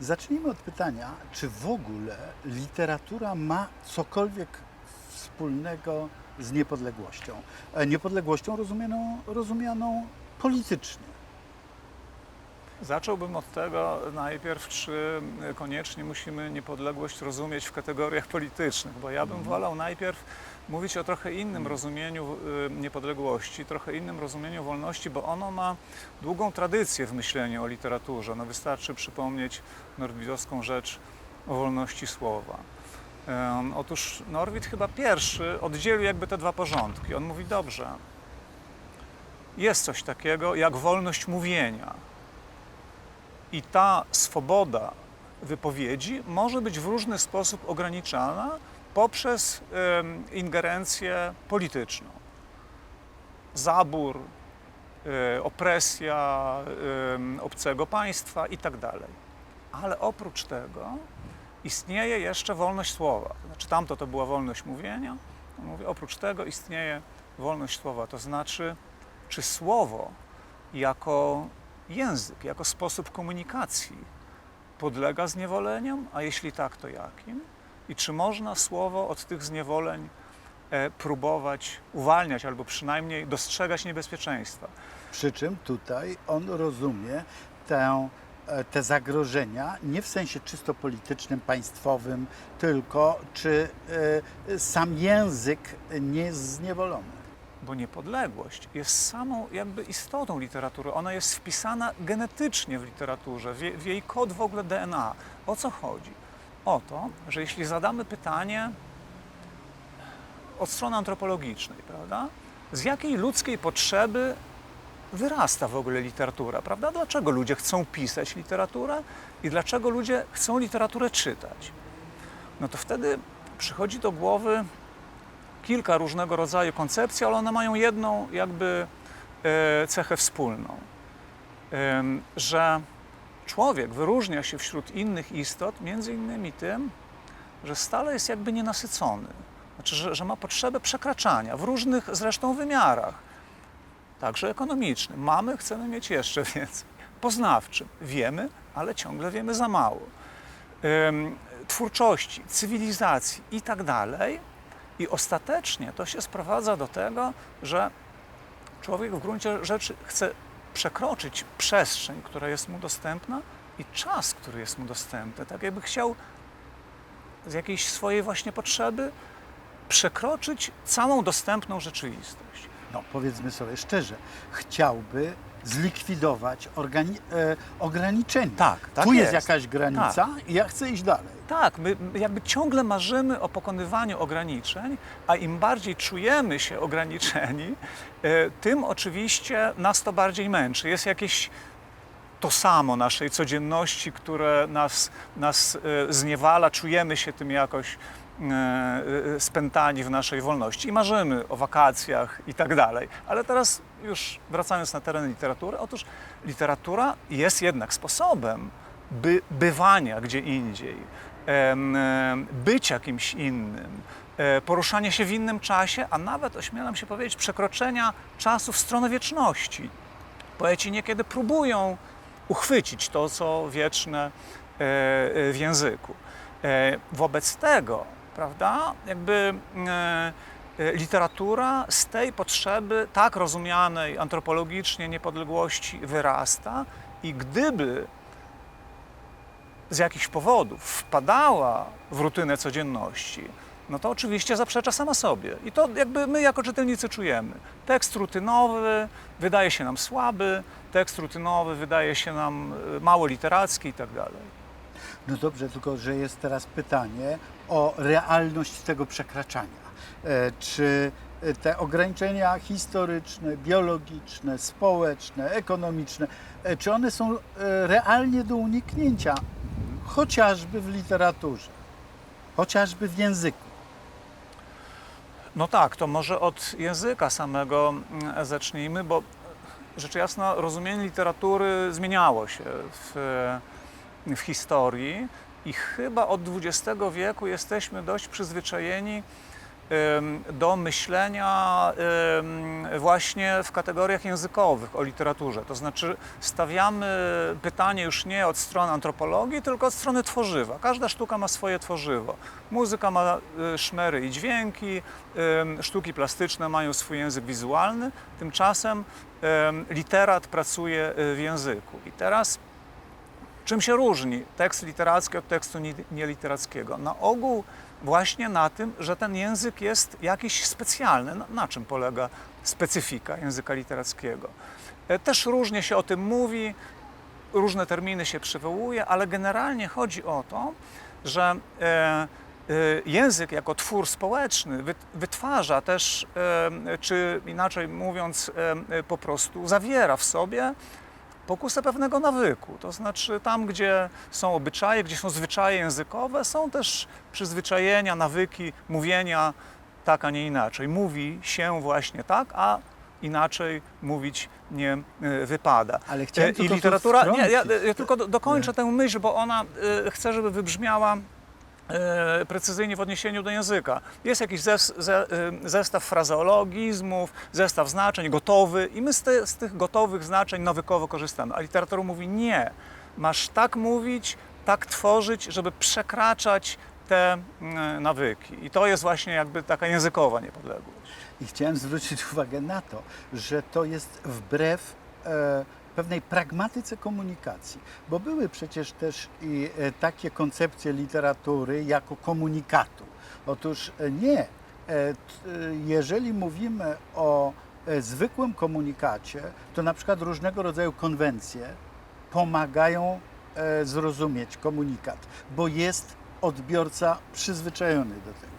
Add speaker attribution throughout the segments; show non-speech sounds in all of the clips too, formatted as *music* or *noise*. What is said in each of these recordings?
Speaker 1: Zacznijmy od pytania, czy w ogóle literatura ma cokolwiek wspólnego z niepodległością? E, Niepodległością rozumianą, rozumianą politycznie.
Speaker 2: Zacząłbym od tego najpierw, czy koniecznie musimy niepodległość rozumieć w kategoriach politycznych, bo ja bym wolał najpierw mówić o trochę innym rozumieniu y, niepodległości, trochę innym rozumieniu wolności, bo ono ma długą tradycję w myśleniu o literaturze. No wystarczy przypomnieć norwidowską rzecz o wolności słowa. Otóż Norwid chyba pierwszy oddzielił jakby te dwa porządki. On mówi, dobrze, jest coś takiego jak wolność mówienia. I ta swoboda wypowiedzi może być w różny sposób ograniczana poprzez ingerencję polityczną. Zabór, e, opresja obcego państwa itd. Ale oprócz tego istnieje jeszcze wolność słowa. Znaczy tamto to była wolność mówienia, on mówi, oprócz tego istnieje wolność słowa. To znaczy, czy słowo jako język, jako sposób komunikacji podlega zniewoleniom, a jeśli tak, to jakim? I czy można słowo od tych zniewoleń e, próbować uwalniać albo przynajmniej dostrzegać niebezpieczeństwa?
Speaker 1: Przy czym tutaj on rozumie tę, e, te zagrożenia nie w sensie czysto politycznym, państwowym, tylko czy e, sam język nie jest zniewolony.
Speaker 2: Bo niepodległość jest samą jakby istotą literatury. Ona jest wpisana genetycznie w literaturze, w, je- w jej kod w ogóle DNA. O co chodzi? O to, że jeśli zadamy pytanie od strony antropologicznej, prawda? Z jakiej ludzkiej potrzeby wyrasta w ogóle literatura, prawda? Dlaczego ludzie chcą pisać literaturę i dlaczego ludzie chcą literaturę czytać? No to wtedy przychodzi do głowy kilka różnego rodzaju koncepcji, ale one mają jedną jakby e, cechę wspólną, że człowiek wyróżnia się wśród innych istot między innymi tym, że stale jest jakby nienasycony. Znaczy, że, że ma potrzebę przekraczania w różnych zresztą wymiarach, także ekonomicznym. Mamy, chcemy mieć jeszcze *laughs* więcej. Poznawczym. Wiemy, ale ciągle wiemy za mało. Em, twórczości, cywilizacji i tak dalej. I ostatecznie to się sprowadza do tego, że człowiek w gruncie rzeczy chce przekroczyć przestrzeń, która jest mu dostępna i czas, który jest mu dostępny. Tak jakby chciał z jakiejś swojej właśnie potrzeby przekroczyć całą dostępną rzeczywistość.
Speaker 1: No, powiedzmy sobie szczerze, chciałby zlikwidować organi- e, ograniczenia.
Speaker 2: Tak, tak
Speaker 1: tu jest,
Speaker 2: jest.
Speaker 1: jakaś granica i ja chcę iść dalej.
Speaker 2: Tak, my my jakby ciągle marzymy o pokonywaniu ograniczeń, a im bardziej czujemy się *laughs* ograniczeni, e, tym oczywiście nas to bardziej męczy. Jest jakieś to samo naszej codzienności, które nas, nas e, zniewala, czujemy się tym jakoś spętani w naszej wolności i marzymy o wakacjach i tak dalej. Ale teraz już wracając na teren literatury, otóż literatura jest jednak sposobem by, bywania gdzie indziej, em, bycia kimś innym, e, poruszania się w innym czasie, a nawet ośmielam się powiedzieć przekroczenia czasu w stronę wieczności. Poeci niekiedy próbują uchwycić to, co wieczne e, e, w języku. E, Wobec tego, prawda, jakby e, e, literatura z tej potrzeby tak rozumianej antropologicznie niepodległości wyrasta i gdyby z jakichś powodów wpadała w rutynę codzienności, no to oczywiście zaprzecza sama sobie. I to jakby my jako czytelnicy czujemy. Tekst rutynowy wydaje się nam słaby, tekst rutynowy wydaje się nam e, mało literacki i tak dalej.
Speaker 1: No dobrze, tylko że jest teraz pytanie o realność tego przekraczania. E, Czy te ograniczenia historyczne, biologiczne, społeczne, ekonomiczne, e, czy one są e, realnie do uniknięcia, chociażby w literaturze, chociażby w języku?
Speaker 2: No tak, to może od języka samego mm, zacznijmy, bo rzecz jasna rozumienie literatury zmieniało się w, w historii i chyba od XX wieku jesteśmy dość przyzwyczajeni do myślenia właśnie w kategoriach językowych o literaturze. To znaczy stawiamy pytanie już nie od strony antropologii, tylko od strony tworzywa. Każda sztuka ma swoje tworzywo. Muzyka ma y, szmery i dźwięki, sztuki plastyczne mają swój język wizualny, tymczasem em, literat pracuje y, w języku. I teraz Czym się różni tekst literacki od tekstu ni- nieliterackiego? Na ogół właśnie na tym, że ten język jest jakiś specjalny. Na, na czym polega specyfika języka literackiego? E, Też różnie się o tym mówi, różne terminy się przywołuje, ale generalnie chodzi o to, że e, e, język jako twór społeczny wyt- wytwarza też, czy inaczej mówiąc, po prostu zawiera w sobie pokusę pewnego nawyku. To znaczy tam, gdzie są obyczaje, gdzie są zwyczaje językowe, są też przyzwyczajenia, nawyki mówienia tak, a nie inaczej. Mówi się właśnie tak, a inaczej mówić nie e, wypada.
Speaker 1: Ale chciałem
Speaker 2: E, I
Speaker 1: tu
Speaker 2: literatura, nie, ja, ja tylko do, dokończę tę myśl, bo ona e, chcę, żeby wybrzmiała precyzyjnie w odniesieniu do języka. Jest jakiś e, zestaw frazeologizmów, zestaw znaczeń gotowy i my z, te, z tych gotowych znaczeń nawykowo korzystamy. A literatura mówi nie. Masz tak mówić, tak tworzyć, żeby przekraczać te mm, nawyki. I to jest właśnie jakby taka językowa niepodległość.
Speaker 1: I chciałem zwrócić uwagę na to, że to jest wbrew e, pewnej pragmatyce komunikacji, bo były przecież też i e, takie koncepcje literatury jako komunikatu. Otóż e, nie, e, jeżeli mówimy o zwykłym komunikacie, to na przykład różnego rodzaju konwencje pomagają zrozumieć komunikat, bo jest odbiorca przyzwyczajony do tego.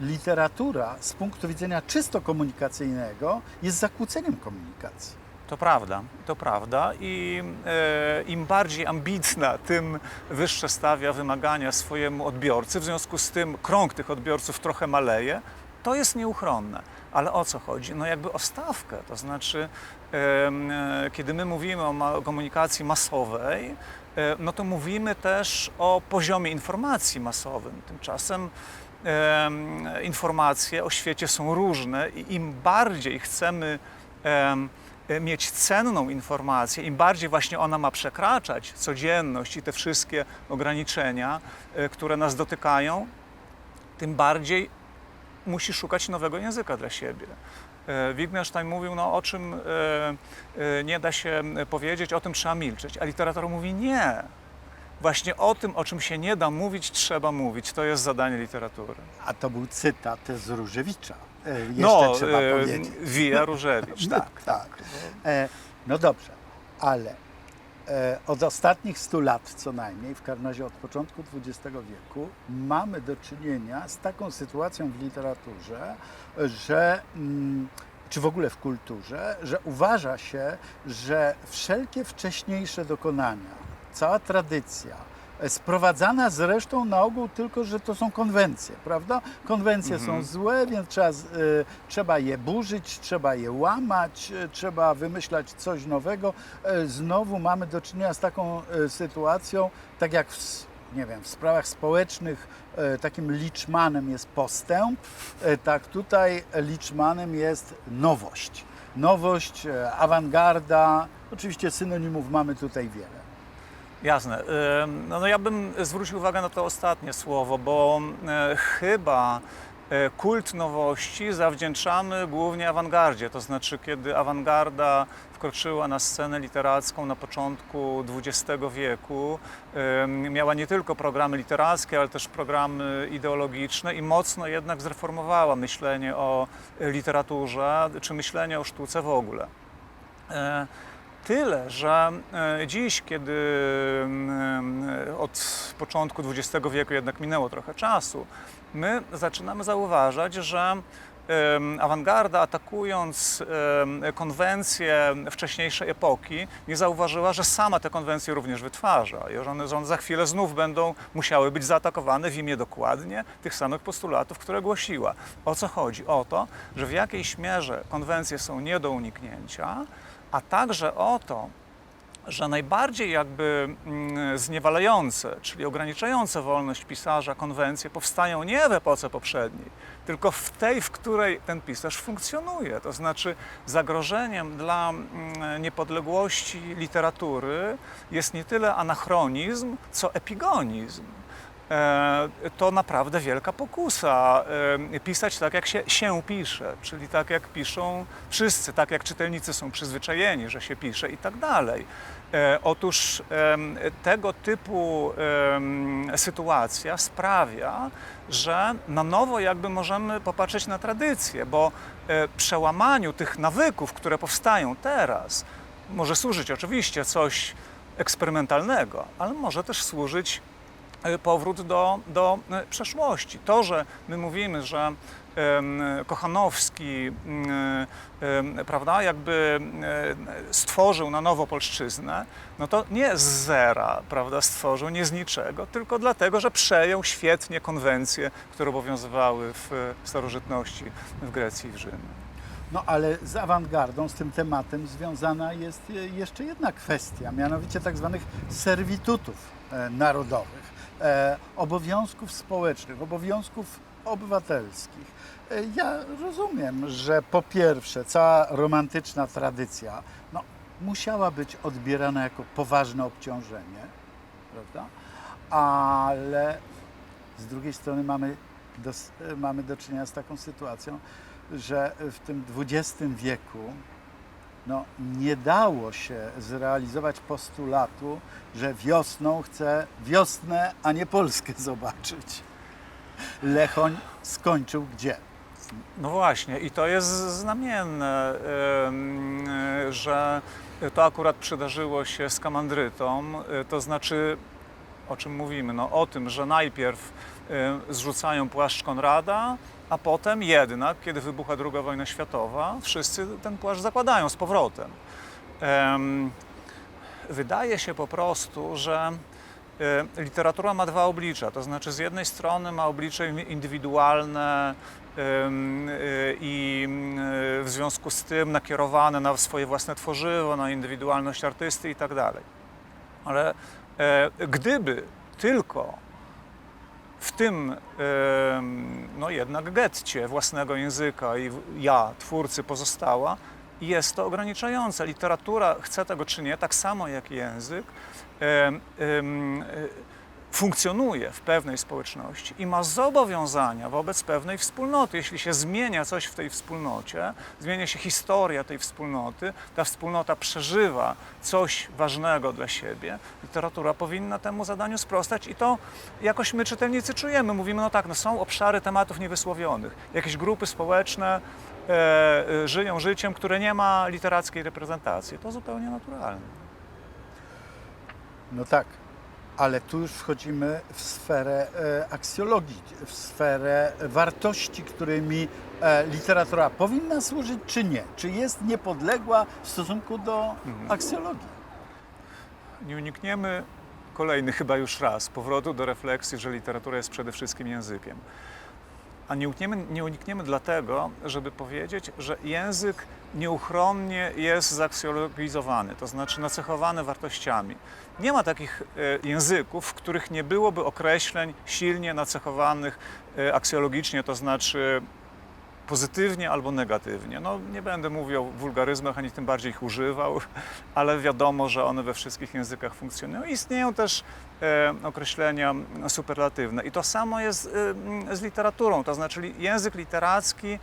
Speaker 1: Literatura z punktu widzenia czysto komunikacyjnego jest zakłóceniem komunikacji.
Speaker 2: To prawda, to prawda i e, im bardziej ambitna, tym wyższe stawia wymagania swojemu odbiorcy, w związku z tym krąg tych odbiorców trochę maleje, to jest nieuchronne. Ale o co chodzi? No jakby o stawkę, to znaczy e, kiedy my mówimy o ma- komunikacji masowej, e, no to mówimy też o poziomie informacji masowym. Tymczasem em, informacje o świecie są różne i im bardziej chcemy em, e, mieć cenną informację, im bardziej właśnie ona ma przekraczać codzienność i te wszystkie ograniczenia, e, które nas dotykają, tym bardziej musi szukać nowego języka dla siebie. E, Wittgenstein mówił, no o czym e, e, nie da się powiedzieć, o tym trzeba milczeć, a literatura mówi nie. Właśnie o tym, o czym się nie da mówić, trzeba mówić. To jest zadanie literatury.
Speaker 1: A to był cytat z Różewicza. E, Jeszcze
Speaker 2: no,
Speaker 1: trzeba
Speaker 2: e,
Speaker 1: powiedzieć.
Speaker 2: Wija Różewicz, *laughs* tak.
Speaker 1: tak. E, no dobrze, ale e, od ostatnich 100 lat co najmniej, w każdym razie od początku XX wieku, mamy do czynienia z taką sytuacją w literaturze, że mm, czy w ogóle w kulturze, że uważa się, że wszelkie wcześniejsze dokonania, cała tradycja, sprowadzana zresztą na ogół tylko, że to są konwencje, prawda? Konwencje
Speaker 2: Mhm.
Speaker 1: są złe, więc trzeba, y, trzeba je burzyć, trzeba je łamać, y, trzeba wymyślać coś nowego. E, Znowu mamy do czynienia z taką sytuacją, tak jak w, nie wiem, w sprawach społecznych e, takim liczmanem jest postęp, e, tak tutaj liczmanem jest nowość. Nowość, e, awangarda, oczywiście synonimów mamy tutaj wiele.
Speaker 2: Jasne. No, no ja bym zwrócił uwagę na to ostatnie słowo, bo e, chyba e, kult nowości zawdzięczamy głównie awangardzie. To znaczy, kiedy awangarda wkroczyła na scenę literacką na początku XX wieku, miała nie tylko programy literackie, ale też programy ideologiczne i mocno jednak zreformowała myślenie o e, literaturze, czy myślenie o sztuce w ogóle. Tyle, że e, dziś, kiedy mm, e, od początku XX wieku jednak minęło trochę czasu, my zaczynamy zauważać, że awangarda atakując konwencje wcześniejszej epoki, nie zauważyła, że sama te konwencje również wytwarza i że one za chwilę znów będą musiały być zaatakowane w imię dokładnie tych samych postulatów, które głosiła. O co chodzi? O to, że w jakiejś mierze konwencje są nie do uniknięcia, a także o to, że najbardziej jakby mm, zniewalające, czyli ograniczające wolność pisarza konwencje powstają nie w epoce poprzedniej, tylko w tej, w której ten pisarz funkcjonuje. To znaczy zagrożeniem dla mm, niepodległości literatury jest nie tyle anachronizm, co epigonizm. E, to naprawdę wielka pokusa e, pisać tak, jak się, się pisze, czyli tak, jak piszą wszyscy, tak jak czytelnicy są przyzwyczajeni, że się pisze i tak dalej. E, Otóż tego typu sytuacja sprawia, że na nowo jakby możemy popatrzeć na tradycję, bo przełamaniu tych nawyków, które powstają teraz, może służyć oczywiście coś eksperymentalnego, ale może też służyć powrót do, do e, przeszłości. To, że my mówimy, że Kochanowski mm, em, prawda, jakby e, stworzył na nowo polszczyznę, no to nie z zera prawda, stworzył, nie z niczego, tylko dlatego, że przejął świetnie konwencje, które obowiązywały w starożytności w Grecji i w Rzymie.
Speaker 1: No ale z awangardą, z tym tematem związana jest e, jeszcze jedna kwestia, mianowicie tak zwanych serwitutów e, narodowych, e, obowiązków społecznych, obowiązków obywatelskich. Ja rozumiem, że po pierwsze cała romantyczna tradycja no, musiała być odbierana jako poważne obciążenie, prawda? Ale z drugiej strony mamy mamy do czynienia z taką sytuacją, że w tym XX wieku no, nie dało się zrealizować postulatu, że wiosną chcę wiosnę, a nie Polskę *laughs* zobaczyć. Lechoń skończył gdzie?
Speaker 2: No właśnie, i to jest znamienne, że to akurat przydarzyło się z kamandrytą, e, to znaczy o czym mówimy? No, o tym, że najpierw zrzucają płaszcz Konrada, a potem jednak, kiedy wybucha II wojna światowa, wszyscy ten płaszcz zakładają z powrotem. Em, Wydaje się po prostu, że e, literatura ma dwa oblicza. To znaczy, z jednej strony ma oblicze indywidualne e, i w związku z tym nakierowane na swoje własne tworzywo, na indywidualność artysty i tak dalej. Ale e, gdyby tylko w tym no jednak getcie własnego języka i ja, twórcy, pozostała, jest to ograniczające. Literatura chce tego czy nie, tak samo jak język, funkcjonuje w pewnej społeczności i ma zobowiązania wobec pewnej wspólnoty. Jeśli się zmienia coś w tej wspólnocie, zmienia się historia tej wspólnoty, ta wspólnota przeżywa coś ważnego dla siebie, literatura powinna temu zadaniu sprostać i to jakoś my czytelnicy czujemy. Mówimy, no tak, no są obszary tematów niewysłowionych. Jakieś grupy społeczne e, e, żyją życiem, które nie ma literackiej reprezentacji. To zupełnie naturalne.
Speaker 1: No tak, ale tu już wchodzimy w sferę e, aksjologii, w sferę wartości, którymi e, literatura powinna służyć, czy nie? Czy jest niepodległa w stosunku do aksjologii?
Speaker 2: Nie unikniemy kolejny chyba już raz powrotu do refleksji, że literatura jest przede wszystkim językiem. A nie unikniemy, nie unikniemy dlatego, żeby powiedzieć, że język nieuchronnie jest zaksjologizowany, to znaczy nacechowany wartościami. Nie ma takich e, języków, w których nie byłoby określeń silnie nacechowanych e, aksjologicznie, to znaczy pozytywnie albo negatywnie. No, nie będę mówił o wulgaryzmach, ani tym bardziej ich używał, *laughs* ale wiadomo, że one we wszystkich językach funkcjonują. Istnieją też e, określenia superlatywne. I to samo jest e, z literaturą, to znaczy język literacki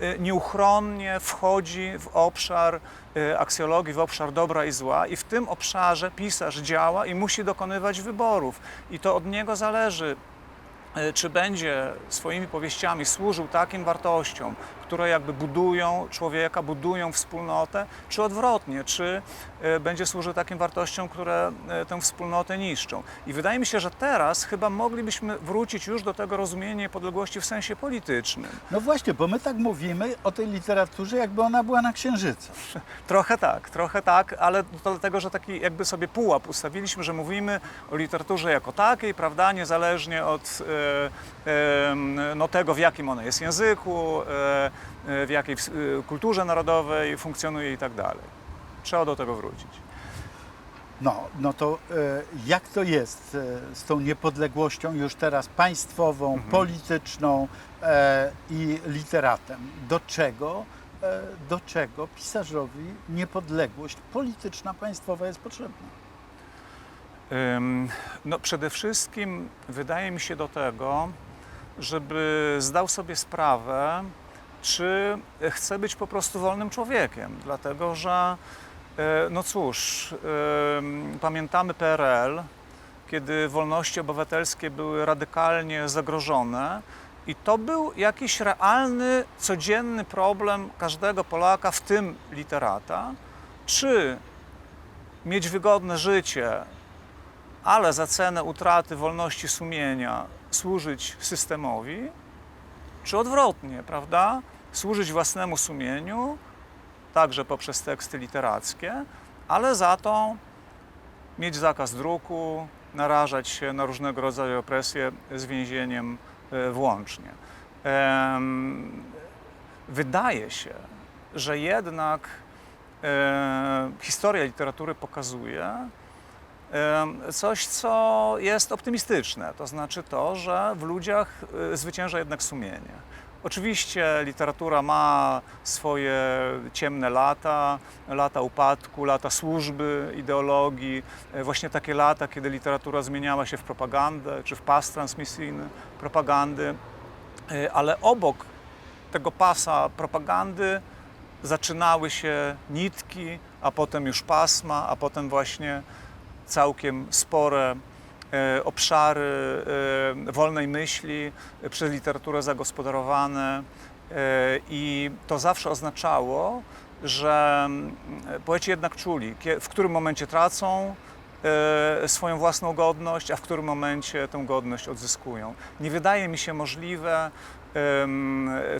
Speaker 2: e, nieuchronnie wchodzi w obszar e, aksjologii, w obszar dobra i zła i w tym obszarze pisarz działa i musi dokonywać wyborów. I to od niego zależy, czy będzie swoimi powieściami służył takim wartościom, które jakby budują człowieka, budują wspólnotę, czy odwrotnie, czy e, będzie służył takim wartościom, które e, tę wspólnotę niszczą. I wydaje mi się, że teraz chyba moglibyśmy wrócić już do tego rozumienia niepodległości w sensie politycznym.
Speaker 1: No właśnie, bo my tak mówimy o tej literaturze, jakby ona była na księżycu. *laughs*
Speaker 2: Trochę tak, trochę tak, ale to dlatego, że taki jakby sobie pułap ustawiliśmy, że mówimy o literaturze jako takiej, prawda, niezależnie od e, no, tego, w jakim ona jest języku, e, e, w jakiej e, kulturze narodowej funkcjonuje i tak dalej. Trzeba do tego wrócić.
Speaker 1: No, no to jak to jest z tą niepodległością już teraz państwową,
Speaker 2: Mhm.
Speaker 1: polityczną i literatem? Do czego, do czego pisarzowi niepodległość polityczna, państwowa jest potrzebna?
Speaker 2: No przede wszystkim wydaje mi się do tego, żeby zdał sobie sprawę, czy chce być po prostu wolnym człowiekiem, dlatego że e, no cóż, ym, pamiętamy PRL, kiedy wolności obywatelskie były radykalnie zagrożone i to był jakiś realny, codzienny problem każdego Polaka, w tym literata, czy mieć wygodne życie, ale za cenę utraty wolności sumienia służyć systemowi, czy odwrotnie, prawda? Służyć własnemu sumieniu, także poprzez teksty literackie, ale za to mieć zakaz druku, narażać się na różnego rodzaju opresje z więzieniem e, włącznie. Wydaje się, że jednak e, historia literatury pokazuje, coś, co jest optymistyczne, to znaczy to, że w ludziach y, zwycięża jednak sumienie. Oczywiście literatura ma swoje ciemne lata, lata upadku, lata służby, ideologii, e, właśnie takie lata, kiedy literatura zmieniała się w propagandę czy w pas transmisyjny propagandy, E, ale obok tego pasa propagandy zaczynały się nitki, a potem już pasma, a potem właśnie całkiem spore e, obszary e, wolnej myśli e, przez literaturę zagospodarowane i to zawsze oznaczało, że mm, poeci jednak czuli, w którym momencie tracą swoją własną godność, a w którym momencie tę godność odzyskują. Nie wydaje mi się możliwe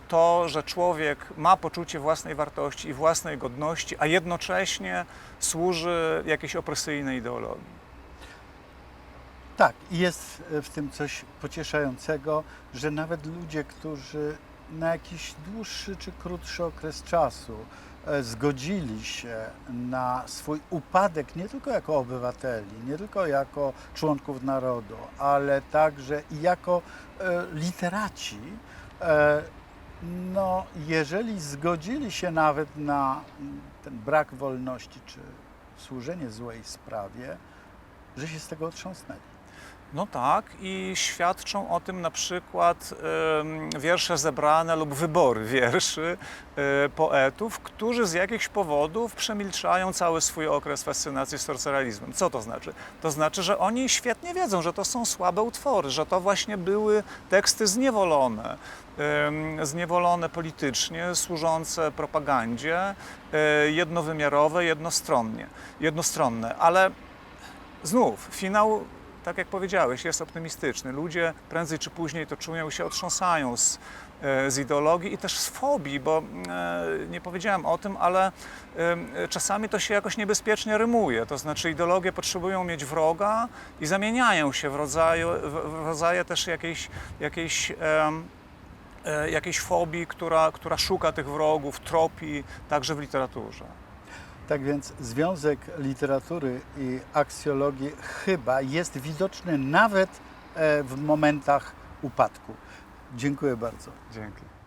Speaker 2: to, że człowiek ma poczucie własnej wartości i własnej godności, a jednocześnie służy jakiejś opresyjnej ideologii.
Speaker 1: Tak, jest e, w tym coś pocieszającego, że nawet ludzie, którzy na jakiś dłuższy czy krótszy okres czasu zgodzili się na swój upadek nie tylko jako obywateli, nie tylko jako członków narodu, ale także i jako e, literaci, e, no jeżeli zgodzili się nawet na mm, ten brak wolności czy służenie złej sprawie, że się z tego otrząsnęli.
Speaker 2: No tak, i świadczą o tym na przykład em, wiersze zebrane lub wybory wierszy e, poetów, którzy z jakichś powodów przemilczają cały swój okres fascynacji sorceralizmem. Co to znaczy? To znaczy, że oni świetnie wiedzą, że to są słabe utwory, że to właśnie były teksty zniewolone, zniewolone politycznie, służące propagandzie, e, jednowymiarowe, jednostronnie, jednostronne, ale znów finał tak jak powiedziałeś, jest optymistyczny. Ludzie prędzej czy później to czują się otrząsają z, e, z ideologii i też z fobii, bo e, nie powiedziałem o tym, ale e, czasami to się jakoś niebezpiecznie rymuje. To znaczy ideologie potrzebują mieć wroga i zamieniają się w, rodzaju, w, rodzaje też jakiejś, jakiejś jakiejś fobii, która, która szuka tych wrogów, tropi także w literaturze.
Speaker 1: Tak więc związek literatury i aksjologii chyba jest widoczny nawet e, w momentach upadku. Dziękuję bardzo.
Speaker 2: Dzięki.